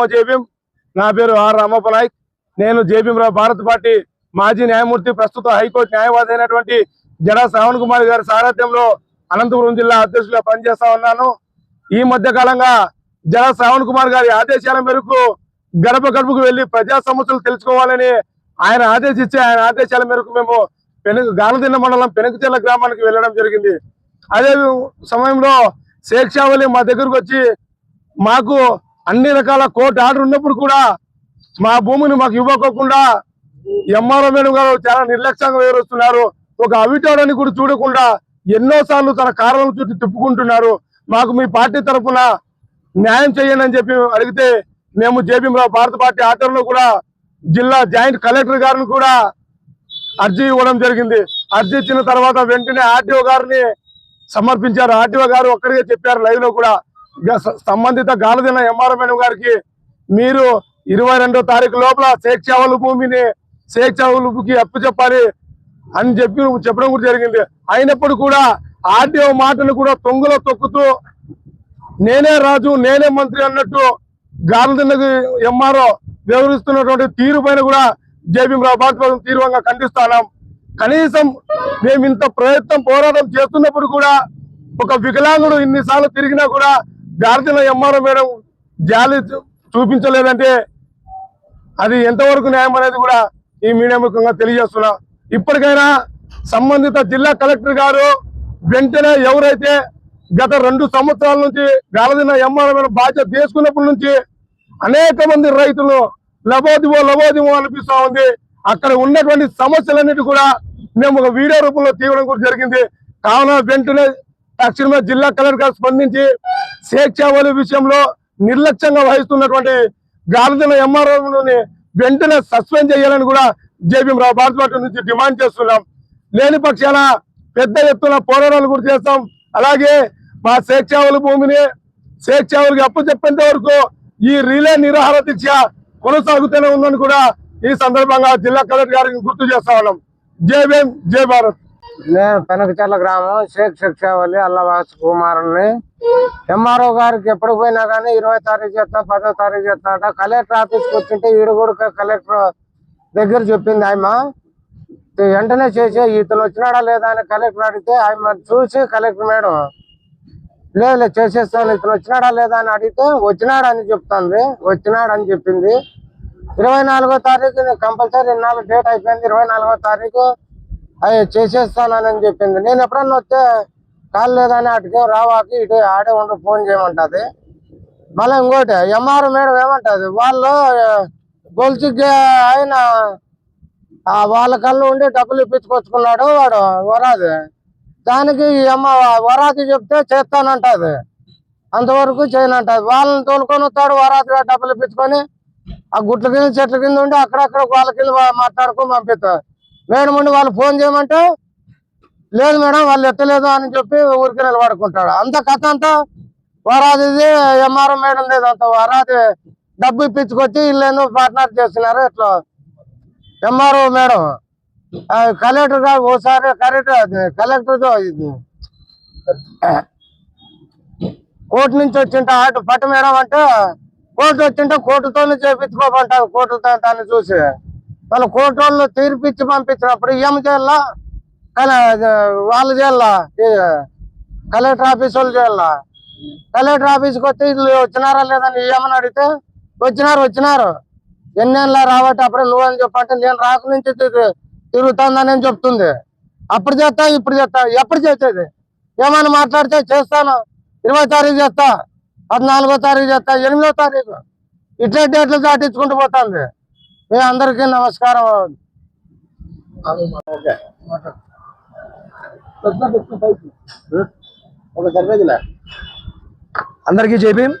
నమో జేబీం నా పేరు ఆర్ రామప్ప నాయక్. నేను జేబీంరావు భారత్ పార్టీ మాజీ న్యాయమూర్తి ప్రస్తుత హైకోర్టు న్యాయవాది అయినటువంటి జడా శ్రవణ్ కుమార్ గారి సారథ్యంలో అనంతపురం జిల్లా అధ్యక్షులుగా పనిచేస్తా ఉన్నాను. ఈ మధ్య కాలంగా జడ శ్రవణ్ కుమార్ గారి ఆదేశాల మేరకు గడప గడపకు వెళ్ళి ప్రజా సమస్యలు తెలుసుకోవాలని ఆయన ఆదేశించి ఆయన ఆదేశాల మేరకు మేము పెనుగు గానదిన్న మండలం పెనుకుచెర్ల గ్రామానికి వెళ్ళడం జరిగింది. అదే సమయంలో శేక్షావళి మా దగ్గరకు వచ్చి మాకు అన్ని రకాల కోర్టు ఆర్డర్ ఉన్నప్పుడు కూడా మా భూమిని మాకు ఇవ్వకోకుండా ఎంఆర్ఓ మేడం గారు చాలా నిర్లక్ష్యంగా వివరిస్తున్నారు ఒక అవిటాడని కూడా చూడకుండా ఎన్నో సార్లు తన కారణం చుట్టూ తిప్పుకుంటున్నారు. మాకు మీ పార్టీ తరఫున న్యాయం చేయండి అని చెప్పి అడిగితే మేము జేపీరావు భారత పార్టీ ఆచరణలో కూడా జిల్లా జాయింట్ కలెక్టర్ గారిని కూడా అర్జీ ఇవ్వడం జరిగింది. అర్జీ ఇచ్చిన తర్వాత వెంటనే ఆర్టీఓ గారిని సమర్పించారు. ఆర్టీఓ గారు ఒక్కరిగా చెప్పారు లైవ్లో కూడా. సంబంధిత గాలదిన ఎంఆర్ఎం గారికి మీరు ఇరవై రెండో తారీఖు లోపల స్వేచ్ఛావలు భూమిని శేక్షావలుకి అప్పు చెప్పాలి అని చెప్పి చెప్పడం కూడా జరిగింది. అయినప్పుడు కూడా ఆర్డీఓ మాటను కూడా తొంగులో తొక్కుతూ నేనే రాజు నేనే మంత్రి అన్నట్టు గాలదిన్నకు ఎంఆర్ఓ వివరిస్తున్నటువంటి తీరు పైన కూడా జేబీరావు భారత తీవ్రంగా ఖండిస్తున్నాం. కనీసం మేము ఇంత ప్రయత్నం పోరాటం చేస్తున్నప్పుడు కూడా ఒక వికలాంగుడు ఇన్నిసార్లు తిరిగినా కూడా గార్జన ఎంఆర్ఓ మేడం జాలి చూ- చూపించలేదంటే అది ఎంతవరకు న్యాయం అనేది కూడా ఈ మీడియా ముఖంగా తెలియజేస్తున్నా. ఇప్పటికైనా సంబంధిత జిల్లా కలెక్టర్ గారు వెంటనే ఎవరైతే గత రెండు సంవత్సరాల నుంచి గాలదిన ఎంఆర్ఓ మేడం బాధ్యత తీసుకున్నప్పటి నుంచి అనేక మంది రైతులు లబోదివో లబోదివో అనిపిస్తా ఉంది. అక్కడ ఉన్నటువంటి సమస్యలన్నిటి కూడా మేము ఒక వీడియో రూపంలో తీయడం కూడా జరిగింది. కావున వెంటనే తక్షణమే జిల్లా కలెక్టర్ గారు స్పందించి స్వేచ్ఛావళి విషయంలో నిర్లక్ష్యంగా వహిస్తున్నటువంటి గాలిదిన ఎంఆర్ఓని వెంటనే సస్పెండ్ చేయాలని కూడా జేబీరావు భారత పార్టీ నుంచి డిమాండ్ చేస్తున్నాం. లేని పక్షాన పెద్ద ఎత్తున పోరాటాలు కూడా చేస్తాం. అలాగే మా స్వేచ్ఛావళి భూమిని స్వేచ్ఛావులకి అప్పు చెప్పేంత వరకు ఈ రిలే నిరాహార దీక్ష కొనసాగుతూనే ఉందని కూడా ఈ సందర్భంగా జిల్లా కలెక్టర్ గారికి గుర్తు చేస్తా ఉన్నాం. జై భీమ్ జై భారత్. నేను పెనకచర్ల గ్రామం షేక్ శిక్షావల్లి అల్లవాసు కుమారుని ఎంఆర్ఓ గారికి ఎప్పుడు పోయినా కానీ ఇరవై తారీఖు చేస్తా పదో తారీఖు చేస్తా అంట. కలెక్టర్ ఆఫీస్కి వచ్చింటే ఈడు కూడా కలెక్టర్ దగ్గర చెప్పింది ఆయమ వెంటనే చేసే ఇతను వచ్చినాడా లేదా అని కలెక్టర్ అడిగితే ఆయన చూసి కలెక్టర్ మేడం లేదు లేదు చేసేస్తాను ఇతను వచ్చినాడా లేదా అని అడిగితే వచ్చినాడని చెప్తాంది వచ్చినాడని చెప్పింది. ఇరవై నాలుగో తారీఖు కంపల్సరీ ఇన్నాళ్ళు డేట్ అయిపోయింది ఇరవై నాలుగో తారీఖు అవి చేసేస్తానని చెప్పింది. నేను ఎప్పుడన్నా వస్తే కాలు లేదని అటుకే రావాకి ఇటు ఆడే ఉండి ఫోన్ చేయమంటది. మళ్ళీ ఇంకోటి ఎంఆర్ మేడం ఏమంటుంది వాళ్ళు గొలుసుకి ఆయన ఆ వాళ్ళ కళ్ళు ఉండి డబ్బులు ఇప్పించుకొచ్చుకున్నాడు వాడు వరాది. దానికి ఎమ్మ అమ్మ వరాది చెప్తే చేస్తానంటది. అంతవరకు చేయనంటది. వాళ్ళని తోలుకొని వస్తాడు వరాదిగా డబ్బులు ఇప్పించుకొని ఆ గుట్ల కింద చెట్ల కింద ఉండి అక్కడక్కడ వాళ్ళ కింద వా- మాట్లాడుకొని పంపిస్తారు మేడం వాళ్ళు ఫోన్ చేయమంటే లేదు మేడం వాళ్ళు ఎత్తలేదు అని చెప్పి ఊరికి నిలబడుకుంటాడు. అంత కథ అంతా వరాది ఎంఆర్ఓ మేడం లేదు అంత వరాది. డబ్బు ఇప్పించుకొచ్చి వీళ్ళు పార్ట్నర్ చేస్తున్నారు ఇట్లా ఎంఆర్ఓ మేడం కలెక్టర్ గారు ఓసారి కలెక్టర్ కలెక్టర్తో కోర్టు నుంచి వచ్చింట అటు పట్టు మేడం అంటే కోర్టు వచ్చింటే కోర్టుతోనే చేపించుకోమంటారు కోర్టుతో దాన్ని చూసి. వాళ్ళ కోటోళ్ళు తీర్పిచ్చి పంపించినప్పుడు ఏం చేయాలా? కానీ వాళ్ళు చేయాలా? కలెక్టర్ ఆఫీస్ వాళ్ళు చేయాలా? కలెక్టర్ ఆఫీస్కి వస్తే వీళ్ళు వచ్చినారా లేదని ఏమని అడిగితే వచ్చినారు వచ్చినారు. ఎన్నేళ్ళ రాబట్టి అప్పుడే నువ్వని చెప్పంటే నేను రాక నుంచి తిరుగుతుందని చెప్తుంది. అప్పుడు చేస్తా ఇప్పుడు చేస్తా. ఎప్పుడు చేసేది? ఏమైనా మాట్లాడితే చేస్తాను. ఇరవై తారీఖు చేస్తా. పద్నాలుగో తారీఖు చేస్తా. ఎనిమిదో తారీఖు. ఇట్లా డేట్లు దాటించుకుంటూ పోతుంది. మీ అందరికీ నమస్కారం. అందరికీ జై భీమ్.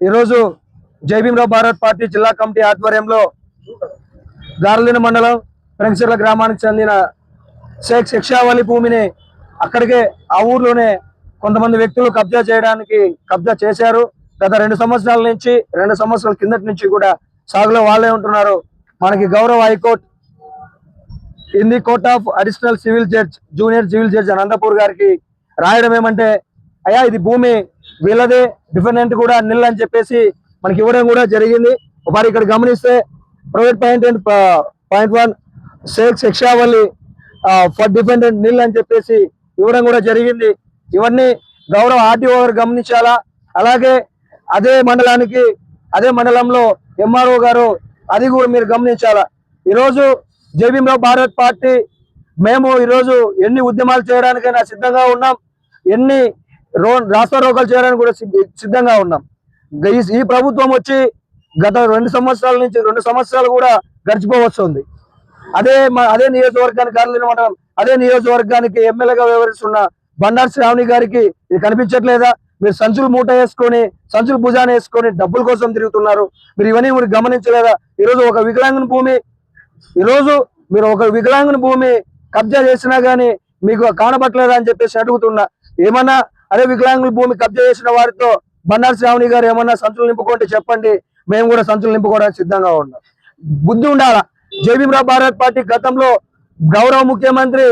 ఈరోజు జై భీమరావు భారత్ పార్టీ జిల్లా కమిటీ ఆధ్వర్యంలో గారలిన మండలం ప్రెంక్సిర్ల గ్రామానికి చెందిన షేక్ శిక్షావళి భూమిని అక్కడికే ఆ ఊర్లోనే కొంతమంది వ్యక్తులు కబ్జా చేయడానికి కబ్జా చేశారు. గత రెండు సంవత్సరాల నుంచి రెండు సంవత్సరాల కిందటి నుంచి కూడా సాగులో వాళ్ళే ఉంటున్నారు. మనకి గౌరవ high court in the court of additional civil judge junior civil judge Anantapur గారికి రాయడం ఏమంటే అయ్యా ఇది భూమి వీళ్ళదే డిఫెండెంట్ కూడా నిల్ అని చెప్పేసి మనకి ఇవ్వడం కూడా జరిగింది. మరి ఇక్కడ గమనిస్తే private point and point one Shaik Shikshavalli for dependent nil అని చెప్పేసి ఇవ్వడం కూడా జరిగింది. ఇవన్నీ గౌరవ ఆర్టీఓ గారు గమనించాలా? అలాగే అదే మండలానికి అదే మండలంలో ఎంఆర్ఓ గారు అది కూడా మీరు గమనించాలా. ఈరోజు జేబీఎంరావు భారత్ పార్టీ మేము ఈరోజు ఎన్ని ఉద్యమాలు చేయడానికైనా సిద్ధంగా ఉన్నాం. ఎన్ని రో రాష్ట్ర రోగాలు చేయడానికి కూడా సిద్ధంగా ఉన్నాం. ఈ- ఈ ప్రభుత్వం వచ్చి గత రెండు సంవత్సరాల నుంచి రెండు సంవత్సరాలు కూడా గడిచిపోవస్తుంది అదే మా- అదే నియోజకవర్గానికి గార్లిన మనం అదే నియోజకవర్గానికి ఎమ్మెల్యేగా వ్యవహరిస్తున్న బండారు శ్రావణి గారికి ఇది కనిపించట్లేదా? మీరు సంచులు మూట వేసుకొని సంచులు భుజాన వేసుకొని డబ్బుల కోసం తిరుగుతున్నారు. మీరు ఇవన్నీ మీరు గమనించలేదా? ఈరోజు ఒక వికలాంగుని భూమి ఈరోజు మీరు ఒక వికలాంగుని భూమి కబ్జా చేసినా కానీ మీకు కానబట్టలేదా అని చెప్పేసి అడుగుతున్నా. ఏమన్నా అదే వికలాంగుల భూమి కబ్జా చేసిన వారితో బండారు శ్రావణి గారు ఏమన్నా సంచులు నింపుకుంటే చెప్పండి. మేము కూడా సంచులు నింపుకోవడానికి సిద్ధంగా ఉన్నాం. బుద్ధి ఉండాలా? జేబీరావు భారత్ పార్టీ గతంలో గౌరవ ముఖ్యమంత్రి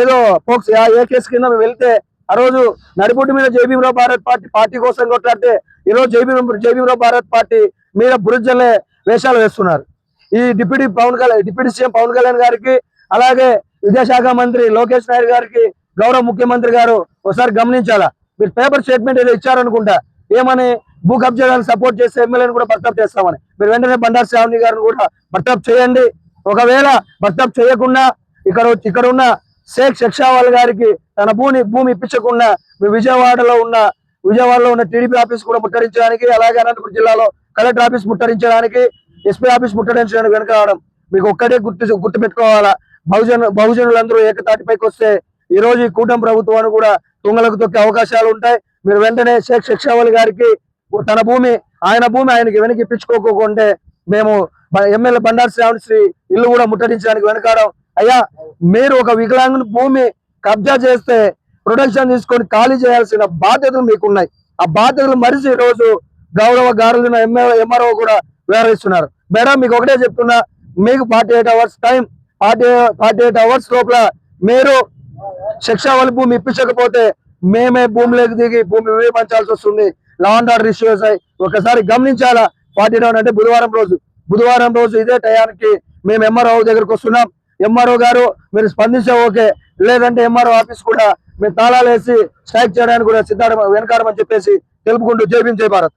ఏదో పోక్స్ ఏ కేసు కింద వెళ్తే ఆ రోజు నడిపుట్టి మీద జైభీమరావు భారత్ పార్టీ పార్టీ కోసం కొట్లాడితే ఈ రోజు జేబీ జేబీరావు భారత్ పార్టీ మీద బురుజల్లే వేషాలు వేస్తున్నారు. ఈ deputy Pawan Kalyan deputy CM Pawan Kalyan గారికి అలాగే విద్యాశాఖ మంత్రి లోకేష్ నాయుడు గారికి గౌరవ ముఖ్యమంత్రి గారు ఒకసారి గమనించాలా? మీరు పేపర్ స్టేట్మెంట్ ఏదో ఇచ్చారనుకుంటా. ఏమని భూ కబ్జాలను సపోర్ట్ చేసే ఎమ్మెల్యేని కూడా బర్తప్ చేస్తామని. మీరు వెంటనే బండారు శ్రావణి గారిని కూడా బర్తప్ చేయండి. ఒకవేళ బర్తప్ చేయకుండా ఇక్కడ ఇక్కడ ఉన్న షేక్ శిక్షావాల్ గారికి తన భూమి భూమి ఇప్పించకుండా మీ విజయవాడలో ఉన్న విజయవాడలో ఉన్న టీడీపీ ఆఫీస్ కూడా ముట్టడించడానికి అలాగే అనంతపురం జిల్లాలో కలెక్టర్ ఆఫీస్ ముట్టడించడానికి ఎస్పీ ఆఫీస్ ముట్టడించడానికి వెనక రావడం మీకు ఒక్కటే గుర్తు గుర్తు పెట్టుకోవాలా బహుజన బహుజనులందరూ ఏకతాటిపైకి వస్తే ఈ రోజు ఈ కూటమి ప్రభుత్వాన్ని కూడా తుంగలకు తొక్కే అవకాశాలు ఉంటాయి. మీరు వెంటనే షేక్ శిక్షావళి గారికి తన భూమి ఆయన భూమి ఆయనకి వెనక్కి ఇప్పించుకోకుంటే మేము ఎమ్మెల్యే బండారు శ్రావణ్ శ్రీ ఇల్లు కూడా ముట్టడించడానికి వెనకాడం అయ్యా మీరు ఒక వికలాంగుని భూమి కబ్జా చేస్తే ప్రొటెక్షన్ తీసుకొని ఖాళీ చేయాల్సిన బాధ్యతలు మీకున్నాయి. ఆ బాధ్యతలు మరిచి రోజు గౌరవ గారులైన ఎమ్మెల్యే ఎంఆర్ఓ కూడా వివరిస్తున్నారు. మేడం మీకు ఒకటే చెప్తున్నా మీకు forty eight hours time forty forty eight hours లోపల మీరు శిక్షావల భూమి ఇప్పించకపోతే మేమే భూమిలోకి దిగి భూమి వివరించాల్సి వస్తుంది. లా అండ్ ఆర్డర్ ఇష్యూస్ అయి ఒకసారి గమనించాలా? ఫార్టీ డౌన్ అంటే బుధవారం రోజు. బుధవారం రోజు ఇదే టయానికి మేము ఎంఆర్ఓ దగ్గరకు వస్తున్నాం. ఎంఆర్ఓ గారు మీరు స్పందించే ఓకే. లేదంటే ఎంఆర్ఓ ఆఫీస్ కూడా మేము తాళాలు వేసి స్ట్రైక్ చేయడానికి కూడా సిద్ధాడ వెనకాడమని చెప్పేసి తెలుపుకుంటూ జై భీమ్ జై భారత్.